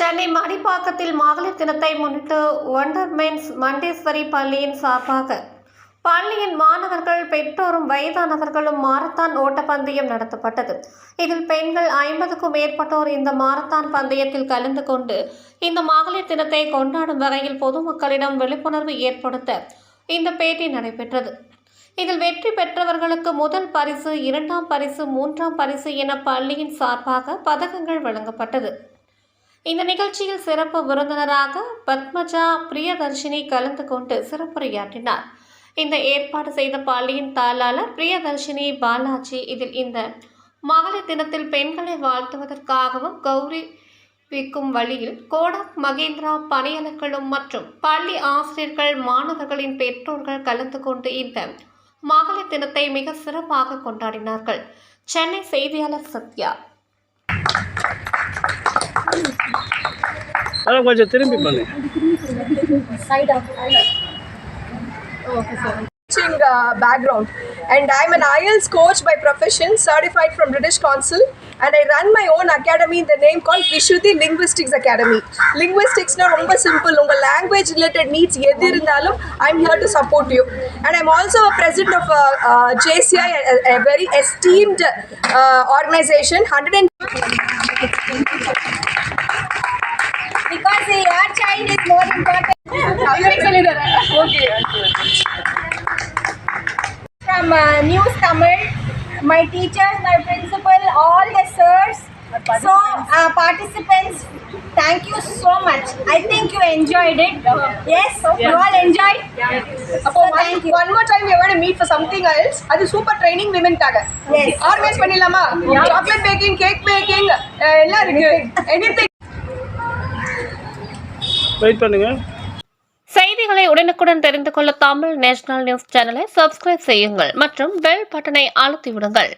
சென்னை மடிப்பாக்கத்தில் மகளிர் தினத்தை முன்னிட்டு ஒண்டர்மென்ஸ் மண்டேஸ்வரி பள்ளியின் சார்பாக பள்ளியின் மாணவர்கள் பெற்றோரும் வயதானவர்களும் மாரத்தான் ஓட்டப்பந்தயம் நடத்தப்பட்டது. இதில் பெண்கள் ஐம்பதுக்கும் மேற்பட்டோர் இந்த மாரத்தான் பந்தயத்தில் கலந்து கொண்டு இந்த மகளிர் தினத்தை கொண்டாடும் வகையில் பொதுமக்களிடம் விழிப்புணர்வு ஏற்படுத்த இந்த பேட்டி நடைபெற்றது. இதில் வெற்றி பெற்றவர்களுக்கு முதல் பரிசு இரண்டாம் பரிசு மூன்றாம் பரிசு என பள்ளியின் சார்பாக பதக்கங்கள் வழங்கப்பட்டது. இந்த நிகழ்ச்சியில் சிறப்பு விருந்தினராக பத்மஜா பிரியதர்ஷினி கலந்து கொண்டு சிறப்புரையாற்றினார். இந்த ஏற்பாடு செய்த பள்ளியின் தாளாளர் பிரியதர்ஷினி பாலாஜி இதில் இந்த மகளிர் தினத்தில் பெண்களை வாழ்த்துவதற்காகவும் கௌரி விக்கும் வழியில் கோடக் மகேந்திரா பணியாளர்களும் மற்றும் பள்ளி ஆசிரியர்கள் மாணவர்களின் பெற்றோர்கள் கலந்து கொண்டு இந்த மகளிர் தினத்தை மிக சிறப்பாக கொண்டாடினார்கள். சென்னை செய்தியாளர் சத்யா. அதான் கொஞ்சம் திரும்பி பண்ணு teaching uh, background and I'm an IELTS coach by profession certified from British Council and I run my own academy in the name called Vishuddhi Linguistics Academy. Linguistics na ரொம்ப simple உங்க language related needs எது இருந்தாலும் I'm here to support you and I'm also a president of uh, uh, JCI a, a very esteemed uh, organization 100 because your child is more important okay from uh, News Tamil. My teachers, my principal, all the sirs. So, uh, participants, thank you so much. I think you enjoyed it. Yes, you all enjoyed. அப்போ So, thank you. one more time we want to meet for something else அது super training விமென்காக Yes. Organise பண்ணிடலாமா chocolate baking cake baking எல்லாம் இருக்கு anything wait பண்ணுங்க. செய்திகளை உடனுக்குடன் தெரிந்து கொள்ள தமிழ் நேஷனல் நியூஸ் சேனலை சப்ஸ்கிரைப் செய்யுங்கள் மற்றும் பெல் பட்டனை அழுத்திவிடுங்கள்.